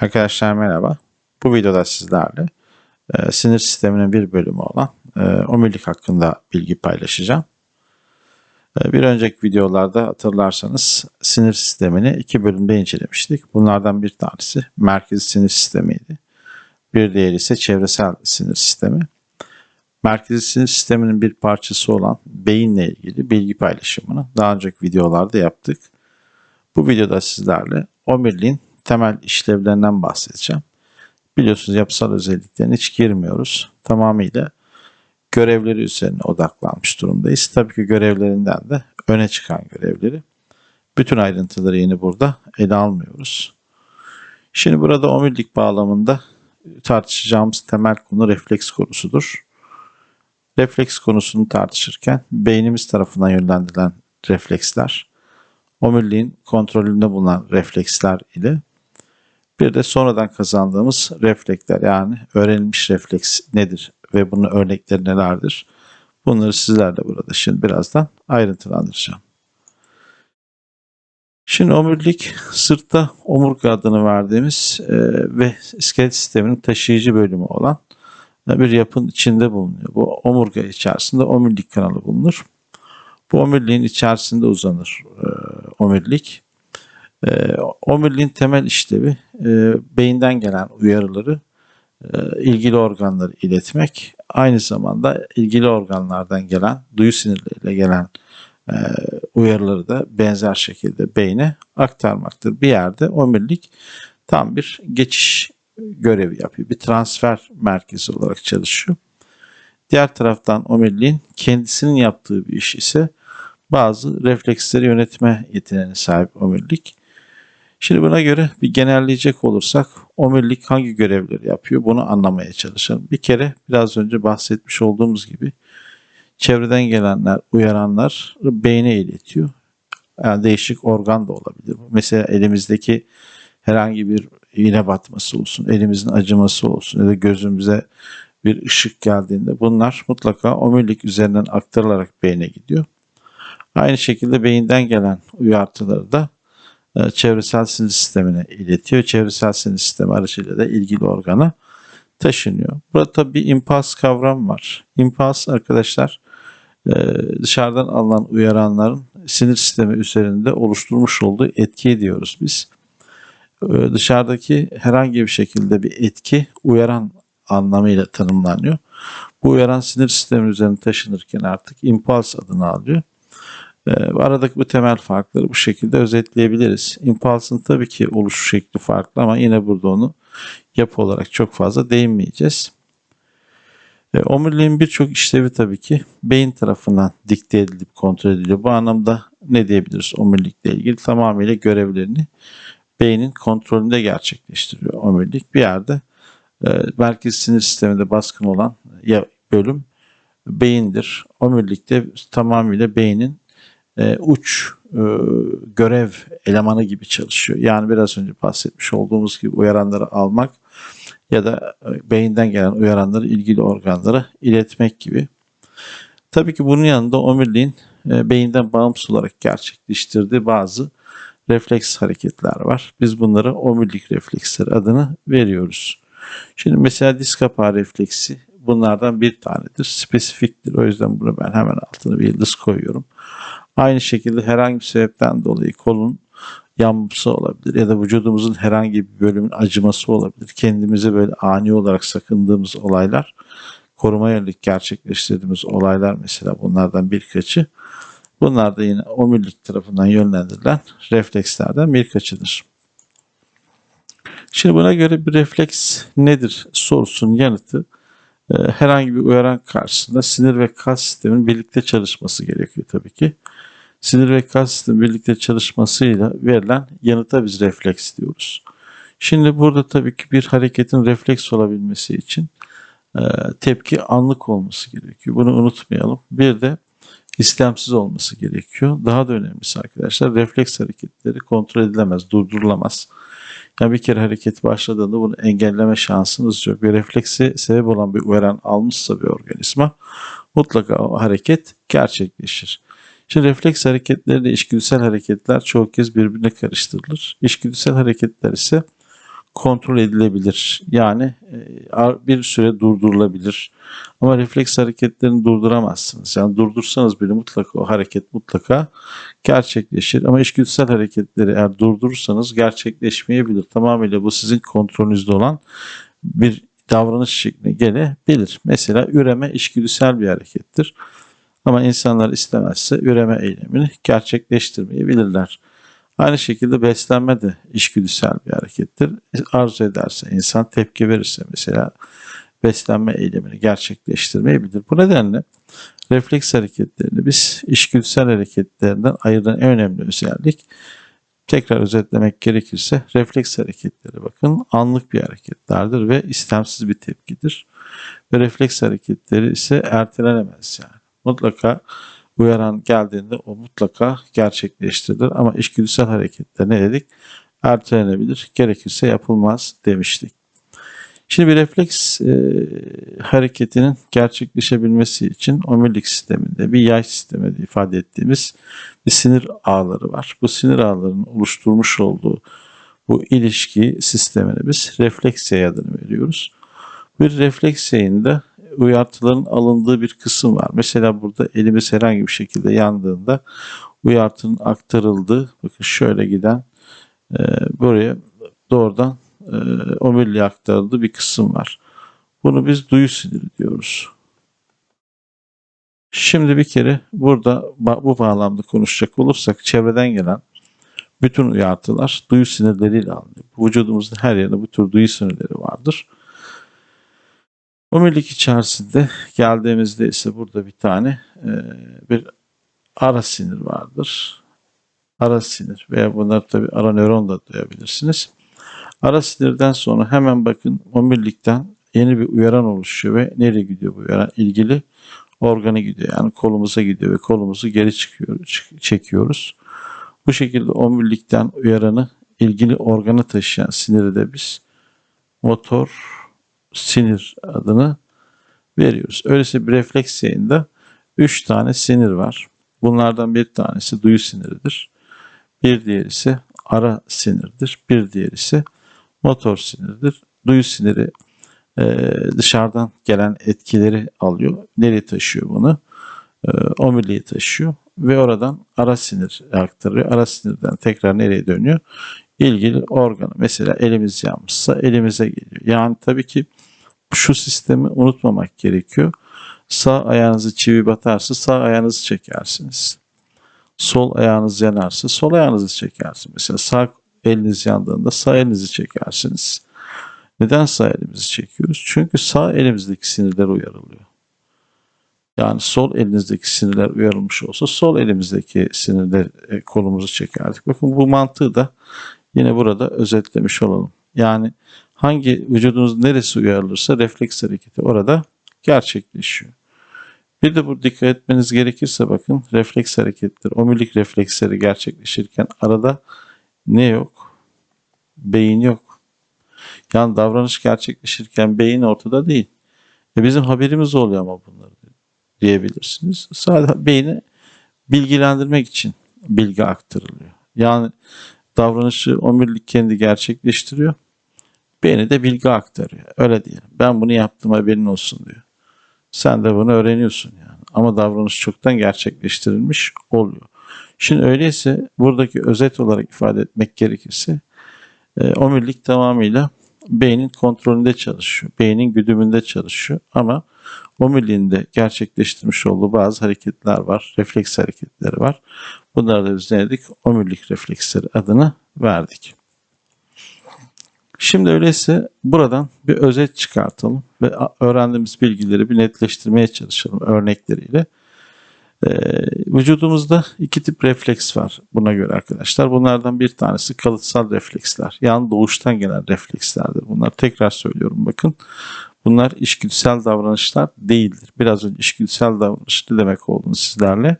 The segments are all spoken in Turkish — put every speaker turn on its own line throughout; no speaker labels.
Arkadaşlar merhaba. Bu videoda sizlerle e, sinir sisteminin bir bölümü olan e, omurilik hakkında bilgi paylaşacağım. E, bir önceki videolarda hatırlarsanız sinir sistemini iki bölümde incelemiştik. Bunlardan bir tanesi merkezi sinir sistemiydi. Bir diğeri ise çevresel sinir sistemi. Merkezi sinir sisteminin bir parçası olan beyinle ilgili bilgi paylaşımını daha önceki videolarda yaptık. Bu videoda sizlerle omuriliğin temel işlevlerinden bahsedeceğim. Biliyorsunuz yapısal özelliklerine hiç girmiyoruz. Tamamıyla görevleri üzerine odaklanmış durumdayız. Tabii ki görevlerinden de öne çıkan görevleri. Bütün ayrıntıları yine burada ele almıyoruz. Şimdi burada omurilik bağlamında tartışacağımız temel konu refleks konusudur. Refleks konusunu tartışırken beynimiz tarafından yönlendirilen refleksler, omuriliğin kontrolünde bulunan refleksler ile bir de sonradan kazandığımız refleksler yani öğrenilmiş refleks nedir ve bunun örnekleri nelerdir? Bunları sizlerle burada şimdi birazdan ayrıntılandıracağım. Şimdi omurilik sırtta omurga adını verdiğimiz e, ve iskelet sisteminin taşıyıcı bölümü olan e, bir yapının içinde bulunuyor. Bu omurga içerisinde omurilik kanalı bulunur. Bu omuriliğin içerisinde uzanır e, omurilik. E, temel işlevi e, beyinden gelen uyarıları e, ilgili organlara iletmek. Aynı zamanda ilgili organlardan gelen, duyu sinirleriyle gelen e, uyarıları da benzer şekilde beyne aktarmaktır. Bir yerde omurilik tam bir geçiş görevi yapıyor. Bir transfer merkezi olarak çalışıyor. Diğer taraftan omuriliğin kendisinin yaptığı bir iş ise bazı refleksleri yönetme yeteneğine sahip omurilik. Şimdi buna göre bir genelleyecek olursak omurilik hangi görevleri yapıyor bunu anlamaya çalışalım. Bir kere biraz önce bahsetmiş olduğumuz gibi çevreden gelenler, uyaranlar beyne iletiyor. Yani değişik organ da olabilir. Mesela elimizdeki herhangi bir iğne batması olsun, elimizin acıması olsun ya da gözümüze bir ışık geldiğinde bunlar mutlaka omurilik üzerinden aktarılarak beyne gidiyor. Aynı şekilde beyinden gelen uyartıları da çevresel sinir sistemine iletiyor. Çevresel sinir sistemi aracılığıyla da ilgili organa taşınıyor. Burada tabii bir impuls kavram var. Impuls arkadaşlar e, dışarıdan alınan uyaranların sinir sistemi üzerinde oluşturmuş olduğu etki diyoruz biz. E, dışarıdaki herhangi bir şekilde bir etki uyaran anlamıyla tanımlanıyor. Bu uyaran sinir sistemi üzerine taşınırken artık impuls adını alıyor. E, aradaki bu temel farkları bu şekilde özetleyebiliriz. Impulse'ın tabii ki oluş şekli farklı ama yine burada onu yapı olarak çok fazla değinmeyeceğiz. E, birçok işlevi tabii ki beyin tarafından dikte edilip kontrol ediliyor. Bu anlamda ne diyebiliriz omurilikle ilgili? Tamamıyla görevlerini beynin kontrolünde gerçekleştiriyor omurilik. Bir yerde e, merkez sinir sisteminde baskın olan ya bölüm beyindir. Omurilikte tamamıyla beynin e, uç e, görev elemanı gibi çalışıyor. Yani biraz önce bahsetmiş olduğumuz gibi uyaranları almak ya da e, beyinden gelen uyaranları ilgili organlara iletmek gibi. Tabii ki bunun yanında omuriliğin beyinden bağımsız olarak gerçekleştirdiği bazı refleks hareketler var. Biz bunlara omurilik refleksleri adını veriyoruz. Şimdi mesela diz kapağı refleksi bunlardan bir tanedir. Spesifiktir. O yüzden bunu ben hemen altına bir yıldız koyuyorum. Aynı şekilde herhangi bir sebepten dolayı kolun yanması olabilir ya da vücudumuzun herhangi bir bölümün acıması olabilir. Kendimize böyle ani olarak sakındığımız olaylar, koruma yönelik gerçekleştirdiğimiz olaylar mesela bunlardan birkaçı. Bunlar da yine omurilik tarafından yönlendirilen reflekslerden birkaçıdır. Şimdi buna göre bir refleks nedir sorusunun yanıtı e, herhangi bir uyaran karşısında sinir ve kas sistemin birlikte çalışması gerekiyor tabii ki. Sinir ve kas birlikte çalışmasıyla verilen yanıta biz refleks diyoruz. Şimdi burada tabii ki bir hareketin refleks olabilmesi için e, tepki anlık olması gerekiyor. Bunu unutmayalım. Bir de istemsiz olması gerekiyor. Daha da önemlisi arkadaşlar refleks hareketleri kontrol edilemez, durdurulamaz. Yani bir kere hareket başladığında bunu engelleme şansınız yok. Bir refleksi sebep olan bir uyaran almışsa bir organizma mutlaka o hareket gerçekleşir. Şimdi refleks hareketleri işgüdüsel hareketler çoğu kez birbirine karıştırılır. İşgüdüsel hareketler ise kontrol edilebilir. Yani e, bir süre durdurulabilir. Ama refleks hareketlerini durduramazsınız. Yani durdursanız bile mutlaka o hareket mutlaka gerçekleşir. Ama işgüdüsel hareketleri eğer durdurursanız gerçekleşmeyebilir. Tamamıyla bu sizin kontrolünüzde olan bir davranış şekline gelebilir. Mesela üreme işgüdüsel bir harekettir. Ama insanlar istemezse üreme eylemini gerçekleştirmeyebilirler. Aynı şekilde beslenme de işgüdüsel bir harekettir. Arzu ederse, insan tepki verirse mesela beslenme eylemini gerçekleştirmeyebilir. Bu nedenle refleks hareketlerini biz işgüdüsel hareketlerinden ayıran en önemli özellik tekrar özetlemek gerekirse refleks hareketleri bakın anlık bir hareketlerdir ve istemsiz bir tepkidir. Ve refleks hareketleri ise ertelenemez yani. Mutlaka uyaran geldiğinde o mutlaka gerçekleştirilir. Ama işgüdüsel hareketler ne dedik? Ertelenebilir. Gerekirse yapılmaz demiştik. Şimdi bir refleks e, hareketinin gerçekleşebilmesi için omurilik sisteminde bir yay sistemi diye ifade ettiğimiz bir sinir ağları var. Bu sinir ağlarının oluşturmuş olduğu bu ilişki sistemine biz refleks yay adını veriyoruz. Bir refleks yayında uyartıların alındığı bir kısım var. Mesela burada elimiz herhangi bir şekilde yandığında uyartının aktarıldığı, bakın şöyle giden e, buraya doğrudan e, omuriliğe aktarıldığı bir kısım var. Bunu biz duyu siniri diyoruz. Şimdi bir kere burada bu bağlamda konuşacak olursak çevreden gelen bütün uyartılar duyu sinirleriyle alınıyor. Vücudumuzda her yerde bu tür duyu sinirleri vardır. Omurilik içerisinde geldiğimizde ise burada bir tane e, bir ara sinir vardır. Ara sinir veya bunlar tabi ara nöron da duyabilirsiniz. Ara sinirden sonra hemen bakın omurilikten yeni bir uyaran oluşuyor ve nereye gidiyor bu uyaran? İlgili organı gidiyor. Yani kolumuza gidiyor ve kolumuzu geri çıkıyor, çekiyoruz. Bu şekilde omurilikten uyaranı ilgili organı taşıyan siniri de biz motor sinir adını veriyoruz. Öyleyse bir refleks yayında 3 tane sinir var. Bunlardan bir tanesi duyu siniridir. Bir diğeri ise ara sinirdir. Bir diğeri ise motor sinirdir. Duyu siniri e, dışarıdan gelen etkileri alıyor. Nereye taşıyor bunu? E, taşıyor ve oradan ara sinir aktarıyor. Ara sinirden tekrar nereye dönüyor? İlgili organı. Mesela elimiz yanmışsa elimize geliyor. Yani tabii ki şu sistemi unutmamak gerekiyor. Sağ ayağınızı çivi batarsa sağ ayağınızı çekersiniz. Sol ayağınız yanarsa sol ayağınızı çekersiniz. Mesela sağ eliniz yandığında sağ elinizi çekersiniz. Neden sağ elimizi çekiyoruz? Çünkü sağ elimizdeki sinirler uyarılıyor. Yani sol elinizdeki sinirler uyarılmış olsa sol elimizdeki sinirler e, kolumuzu çekerdik. Bakın bu mantığı da yine burada özetlemiş olalım. Yani hangi vücudunuz neresi uyarılırsa refleks hareketi orada gerçekleşiyor. Bir de bu dikkat etmeniz gerekirse bakın refleks hareketleri, omurilik refleksleri gerçekleşirken arada ne yok? Beyin yok. Yani davranış gerçekleşirken beyin ortada değil. E bizim haberimiz oluyor ama bunları diyebilirsiniz. Sadece beyni bilgilendirmek için bilgi aktarılıyor. Yani davranışı omurilik kendi gerçekleştiriyor. Beyni de bilgi aktarıyor. Öyle diyelim. Ben bunu yaptım haberin olsun diyor. Sen de bunu öğreniyorsun yani. Ama davranış çoktan gerçekleştirilmiş oluyor. Şimdi öyleyse buradaki özet olarak ifade etmek gerekirse e, omurilik tamamıyla beynin kontrolünde çalışıyor. Beynin güdümünde çalışıyor ama omuriliğinde gerçekleştirmiş olduğu bazı hareketler var. Refleks hareketleri var. Bunları da biz ne dedik? Omurilik refleksleri adını verdik. Şimdi öyleyse buradan bir özet çıkartalım ve öğrendiğimiz bilgileri bir netleştirmeye çalışalım örnekleriyle. Ee, vücudumuzda iki tip refleks var buna göre arkadaşlar. Bunlardan bir tanesi kalıtsal refleksler. Yani doğuştan gelen reflekslerdir. Bunlar tekrar söylüyorum bakın. Bunlar işgüdüsel davranışlar değildir. Biraz önce işgüdüsel davranış ne demek olduğunu sizlerle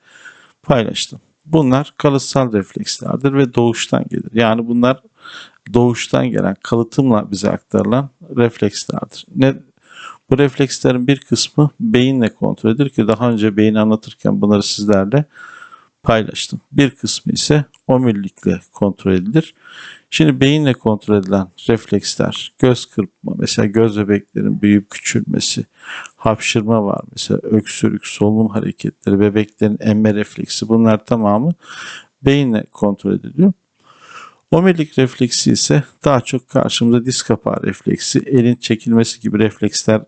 paylaştım. Bunlar kalıtsal reflekslerdir ve doğuştan gelir. Yani bunlar doğuştan gelen kalıtımla bize aktarılan reflekslerdir. Ne, bu reflekslerin bir kısmı beyinle kontrol edilir ki daha önce beyni anlatırken bunları sizlerle paylaştım. Bir kısmı ise omurilikle kontrol edilir. Şimdi beyinle kontrol edilen refleksler, göz kırpma, mesela göz bebeklerin büyüyüp küçülmesi, hapşırma var mesela, öksürük, solunum hareketleri, bebeklerin emme refleksi bunlar tamamı beyinle kontrol ediliyor. Omurilik refleksi ise daha çok karşımıza diz kapağı refleksi, elin çekilmesi gibi refleksler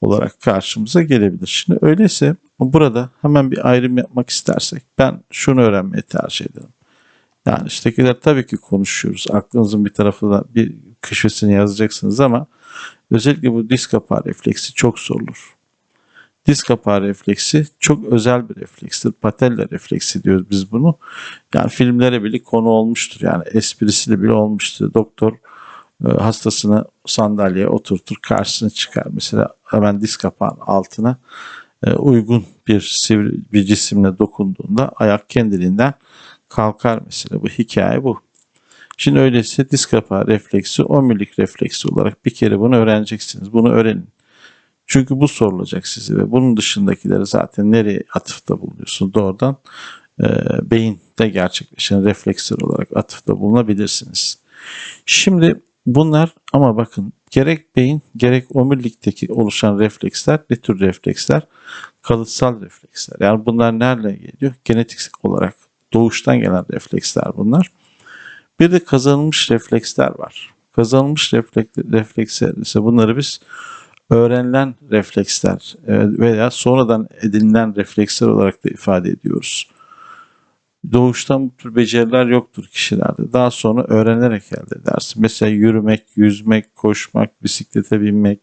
olarak karşımıza gelebilir. Şimdi öyleyse burada hemen bir ayrım yapmak istersek ben şunu öğrenmeyi tercih ederim. Yani üsttekiler tabii ki konuşuyoruz. Aklınızın bir tarafı da bir köşesine yazacaksınız ama özellikle bu diz kapağı refleksi çok sorulur. Diz kapağı refleksi çok özel bir reflekstir. Patella refleksi diyoruz biz bunu. Yani filmlere bile konu olmuştur. Yani esprisiyle bile olmuştur. Doktor e, hastasını sandalyeye oturtur, karşısına çıkar. Mesela hemen diz kapağının altına e, uygun bir sivri bir cisimle dokunduğunda ayak kendiliğinden kalkar mesela. Bu hikaye bu. Şimdi öyleyse diz kapağı refleksi omurilik refleksi olarak bir kere bunu öğreneceksiniz. Bunu öğrenin. Çünkü bu sorulacak size ve bunun dışındakileri zaten nereye atıfta bulunuyorsunuz? Doğrudan e, beyinde gerçekleşen refleksler olarak atıfta bulunabilirsiniz. Şimdi bunlar ama bakın gerek beyin gerek omurilikteki oluşan refleksler ne tür refleksler? Kalıtsal refleksler. Yani bunlar nerede geliyor? Genetik olarak doğuştan gelen refleksler bunlar. Bir de kazanılmış refleksler var. Kazanılmış refleks, refleksler ise bunları biz öğrenilen refleksler e, veya sonradan edinilen refleksler olarak da ifade ediyoruz. Doğuştan bu tür beceriler yoktur kişilerde. Daha sonra öğrenerek elde edersin. Mesela yürümek, yüzmek, koşmak, bisiklete binmek,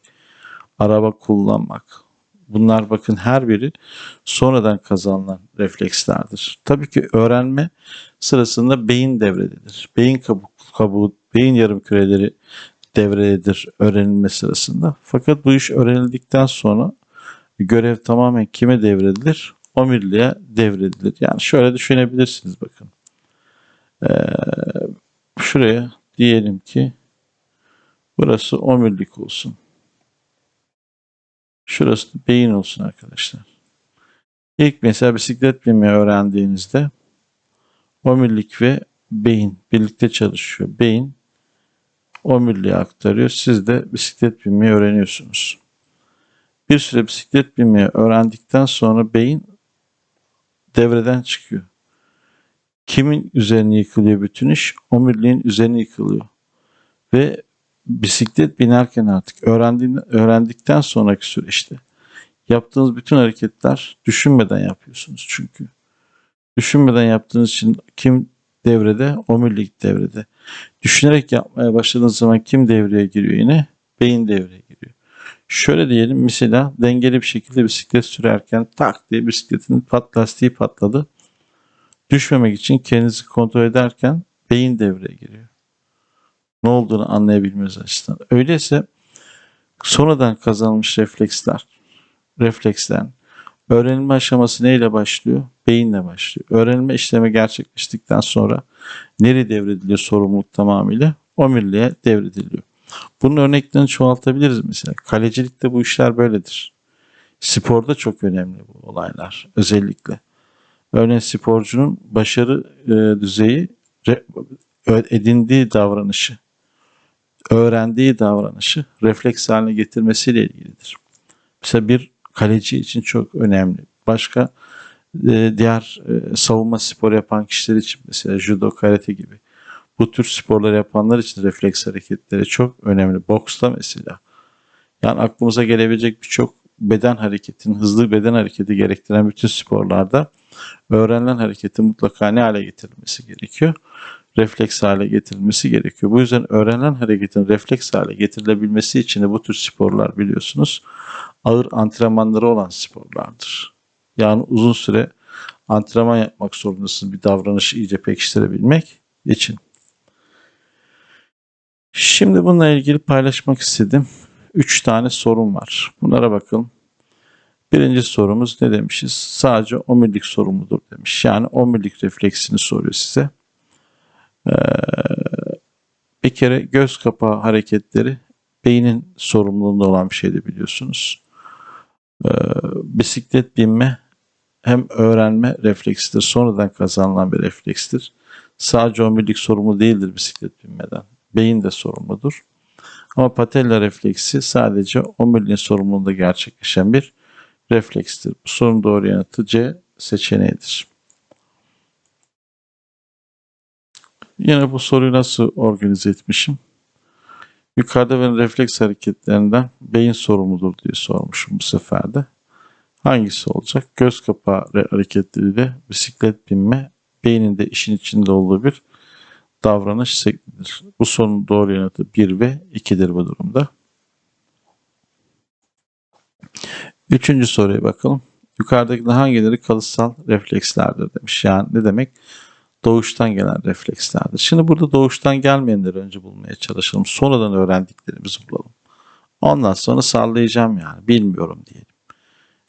araba kullanmak. Bunlar bakın her biri sonradan kazanılan reflekslerdir. Tabii ki öğrenme sırasında beyin devrededir. Beyin kabuğu, kabuğu beyin yarım küreleri devrededir öğrenilme sırasında. Fakat bu iş öğrenildikten sonra görev tamamen kime devredilir? Omuriliğe devredilir. Yani şöyle düşünebilirsiniz bakın. Ee, şuraya diyelim ki burası omurilik olsun. Şurası beyin olsun arkadaşlar. İlk mesela bisiklet binmeyi öğrendiğinizde omurilik ve beyin birlikte çalışıyor. Beyin omuriliğe aktarıyor. Siz de bisiklet binmeyi öğreniyorsunuz. Bir süre bisiklet binmeyi öğrendikten sonra beyin devreden çıkıyor. Kimin üzerine yıkılıyor bütün iş? Omuriliğin üzerine yıkılıyor. Ve bisiklet binerken artık öğrendikten sonraki süreçte yaptığınız bütün hareketler düşünmeden yapıyorsunuz çünkü. Düşünmeden yaptığınız için kim devrede? Omurilik devrede. Düşünerek yapmaya başladığınız zaman kim devreye giriyor yine? Beyin devreye giriyor. Şöyle diyelim mesela dengeli bir şekilde bisiklet sürerken tak diye bisikletin pat lastiği patladı. Düşmemek için kendinizi kontrol ederken beyin devreye giriyor. Ne olduğunu anlayabilmeniz açısından. Öyleyse sonradan kazanılmış refleksler, refleksler öğrenilme aşaması neyle başlıyor? Beyinle başlıyor. Öğrenilme işlemi gerçekleştikten sonra nereye devrediliyor sorumluluk tamamıyla? Omuriliğe devrediliyor. Bunun örneklerini çoğaltabiliriz mesela. Kalecilikte bu işler böyledir. Sporda çok önemli bu olaylar özellikle. Örneğin sporcunun başarı e, düzeyi edindiği davranışı, öğrendiği davranışı refleks haline getirmesiyle ilgilidir. Mesela bir kaleci için çok önemli. Başka e, diğer e, savunma spor yapan kişiler için mesela judo, karate gibi bu tür sporları yapanlar için refleks hareketleri çok önemli. Boksta mesela. Yani aklımıza gelebilecek birçok beden hareketinin, hızlı beden hareketi gerektiren bütün sporlarda öğrenilen hareketin mutlaka ne hale getirilmesi gerekiyor? Refleks hale getirilmesi gerekiyor. Bu yüzden öğrenilen hareketin refleks hale getirilebilmesi için de bu tür sporlar biliyorsunuz ağır antrenmanları olan sporlardır. Yani uzun süre antrenman yapmak zorundasınız bir davranışı iyice pekiştirebilmek için. Şimdi bununla ilgili paylaşmak istedim. Üç tane sorun var. Bunlara bakın. Birinci sorumuz ne demişiz? Sadece omurilik sorumludur demiş. Yani omurilik refleksini soruyor size. Ee, bir kere göz kapağı hareketleri beynin sorumluluğunda olan bir şeydi biliyorsunuz. Ee, bisiklet binme hem öğrenme refleksidir, sonradan kazanılan bir reflekstir. Sadece omurilik sorumlu değildir bisiklet binmeden. Beyin de sorumludur. Ama patella refleksi sadece omuriliğin sorumluluğunda gerçekleşen bir reflekstir. Bu sorunun doğru yanıtı C seçeneğidir. Yine bu soruyu nasıl organize etmişim? Yukarıda verilen refleks hareketlerinden beyin sorumludur diye sormuşum bu sefer de. Hangisi olacak? Göz kapağı re- hareketleriyle bisiklet binme beynin de işin içinde olduğu bir davranış şeklidir. Bu sorunun doğru yanıtı 1 ve 2'dir bu durumda. Üçüncü soruya bakalım. Yukarıdakilerden hangileri kalıtsal reflekslerdir demiş. Yani ne demek? Doğuştan gelen reflekslerdir. Şimdi burada doğuştan gelmeyenleri önce bulmaya çalışalım. Sonradan öğrendiklerimizi bulalım. Ondan sonra sallayacağım yani. Bilmiyorum diyelim.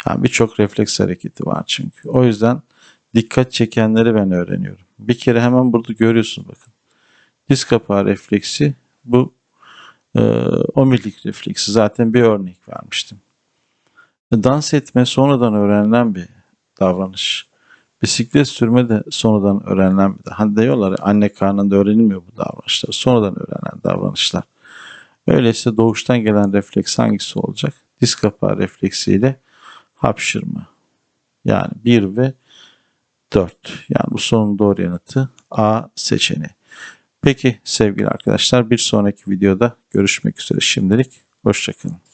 Yani birçok refleks hareketi var çünkü. O yüzden dikkat çekenleri ben öğreniyorum. Bir kere hemen burada görüyorsun bakın. Diz kapağı refleksi bu e, omurilik refleksi. Zaten bir örnek vermiştim. Dans etme sonradan öğrenilen bir davranış. Bisiklet sürme de sonradan öğrenilen bir Hani diyorlar ya, anne karnında öğrenilmiyor bu davranışlar. Sonradan öğrenilen davranışlar. Öyleyse doğuştan gelen refleks hangisi olacak? Diz kapağı refleksiyle hapşırma. Yani 1 ve 4. Yani bu sorunun doğru yanıtı A seçeneği. Peki sevgili arkadaşlar bir sonraki videoda görüşmek üzere şimdilik. Hoşçakalın.